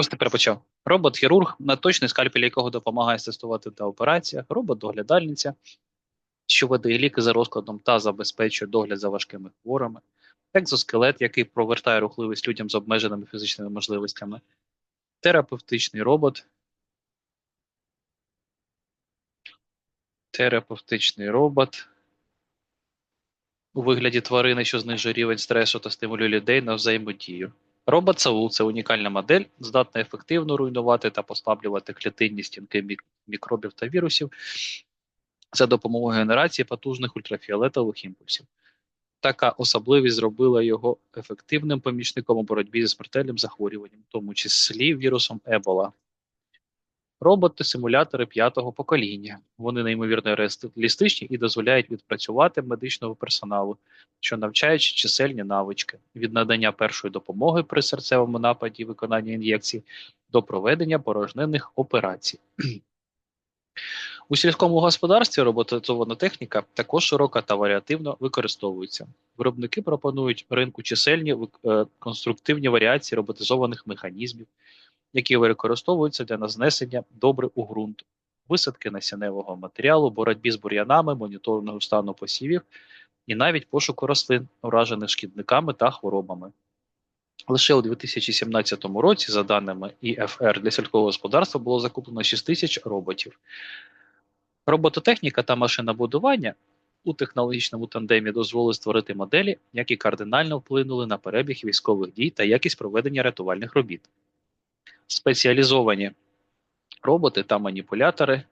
Ось тепер почав. Робот-хірург, на точний скальпель якого допомагає асистувати та операціях, робот-доглядальниця, що веде ліки за розкладом та забезпечує догляд за важкими хворими, екзоскелет, який провертає рухливість людям з обмеженими фізичними можливостями, терапевтичний робот, терапевтичний робот у вигляді тварини, що знижує рівень стресу та стимулює людей на взаємодію. Робот Саул це унікальна модель, здатна ефективно руйнувати та послаблювати клітинні стінки мік- мікробів та вірусів за допомогою генерації потужних ультрафіолетових імпульсів. Така особливість зробила його ефективним помічником у боротьбі зі смертельним захворюванням, в тому числі вірусом Ебола. Роботи-симулятори п'ятого покоління. Вони неймовірно реалістичні і дозволяють відпрацювати медичного персоналу, що навчають чисельні навички від надання першої допомоги при серцевому нападі виконання ін'єкцій до проведення порожнинних операцій. У сільському господарстві роботизована техніка також широка та варіативно використовується. Виробники пропонують ринку чисельні е, конструктивні варіації роботизованих механізмів, які використовуються для назнесення добре у ґрунт, висадки насінневого матеріалу, боротьбі з бур'янами, моніторингу стану посівів і навіть пошуку рослин, уражених шкідниками та хворобами. Лише у 2017 році, за даними ІФР, для сільського господарства було закуплено 6 тисяч роботів. Робототехніка та машинобудування у технологічному тандемі дозволили створити моделі, які кардинально вплинули на перебіг військових дій та якість проведення рятувальних робіт. Спеціалізовані роботи та маніпулятори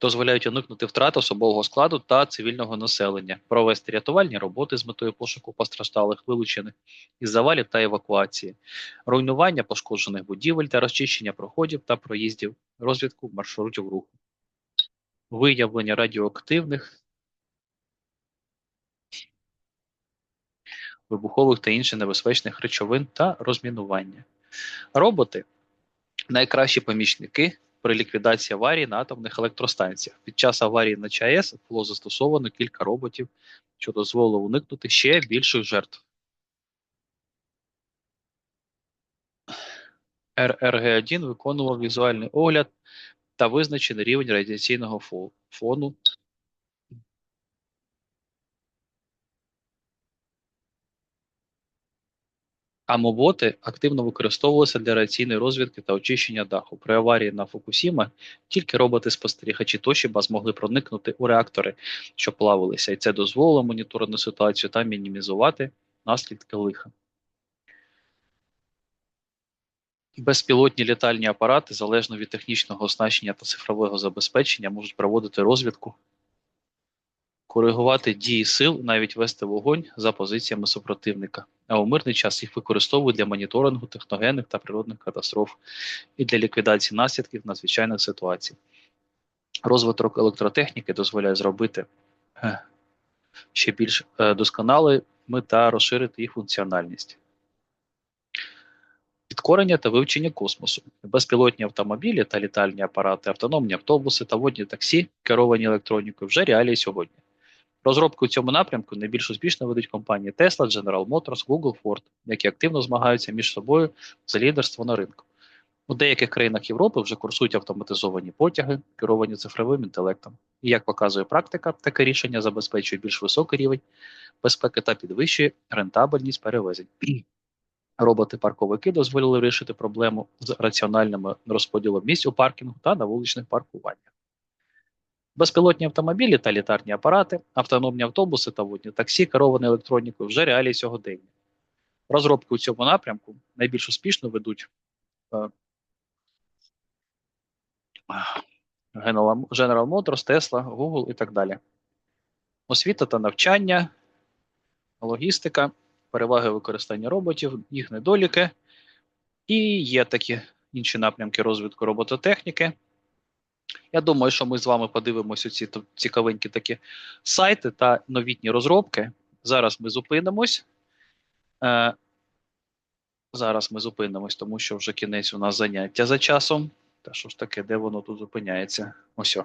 дозволяють уникнути втрат особового складу та цивільного населення, провести рятувальні роботи з метою пошуку постраждалих вилучених із завалів та евакуації, руйнування пошкоджених будівель та розчищення проходів та проїздів, розвідку маршрутів руху, виявлення радіоактивних, вибухових та інших небезпечних речовин та розмінування. Роботи найкращі помічники при ліквідації аварії на атомних електростанціях. Під час аварії на ЧАЕС було застосовано кілька роботів, що дозволило уникнути ще більших жертв. РРГ-1 виконував візуальний огляд та визначений рівень радіаційного фону. А моботи активно використовувалися для радіаційної розвідки та очищення даху. При аварії на Фукусіма тільки роботи-спостерігачі Тошіба змогли проникнути у реактори, що плавилися, і це дозволило моніторити ситуацію та мінімізувати наслідки лиха. Безпілотні літальні апарати, залежно від технічного оснащення та цифрового забезпечення, можуть проводити розвідку, коригувати дії сил, навіть вести вогонь за позиціями супротивника. А у мирний час їх використовують для моніторингу техногенних та природних катастроф і для ліквідації наслідків надзвичайних ситуацій. Розвиток електротехніки дозволяє зробити е, ще більш е, досконалими та розширити їх функціональність. Підкорення та вивчення космосу, безпілотні автомобілі та літальні апарати, автономні автобуси та водні таксі, керовані електронікою, вже реалії сьогодні. Розробку у цьому напрямку найбільш успішно ведуть компанії Tesla, General Motors, Google, Ford, які активно змагаються між собою за лідерство на ринку. У деяких країнах Європи вже курсують автоматизовані потяги, керовані цифровим інтелектом. І як показує практика, таке рішення забезпечує більш високий рівень безпеки та підвищує рентабельність перевезень. Роботи-парковики дозволили вирішити проблему з раціональним розподілом місць у паркінгу та на вуличних паркуваннях. Безпілотні автомобілі та літарні апарати, автономні автобуси та водні таксі, керовані електронікою вже реалії сьогодення. Розробки у цьому напрямку найбільш успішно ведуть е, General Motors, Tesla, Google і так далі. Освіта та навчання, логістика, переваги використання роботів, їх недоліки. І є такі інші напрямки розвитку робототехніки. Я думаю, що ми з вами подивимося ці цікавенькі такі сайти та новітні розробки. Зараз ми зупинимось. Е, зараз ми зупинимось, тому що вже кінець у нас заняття за часом. Та що ж таке, де воно тут зупиняється? Ось. о.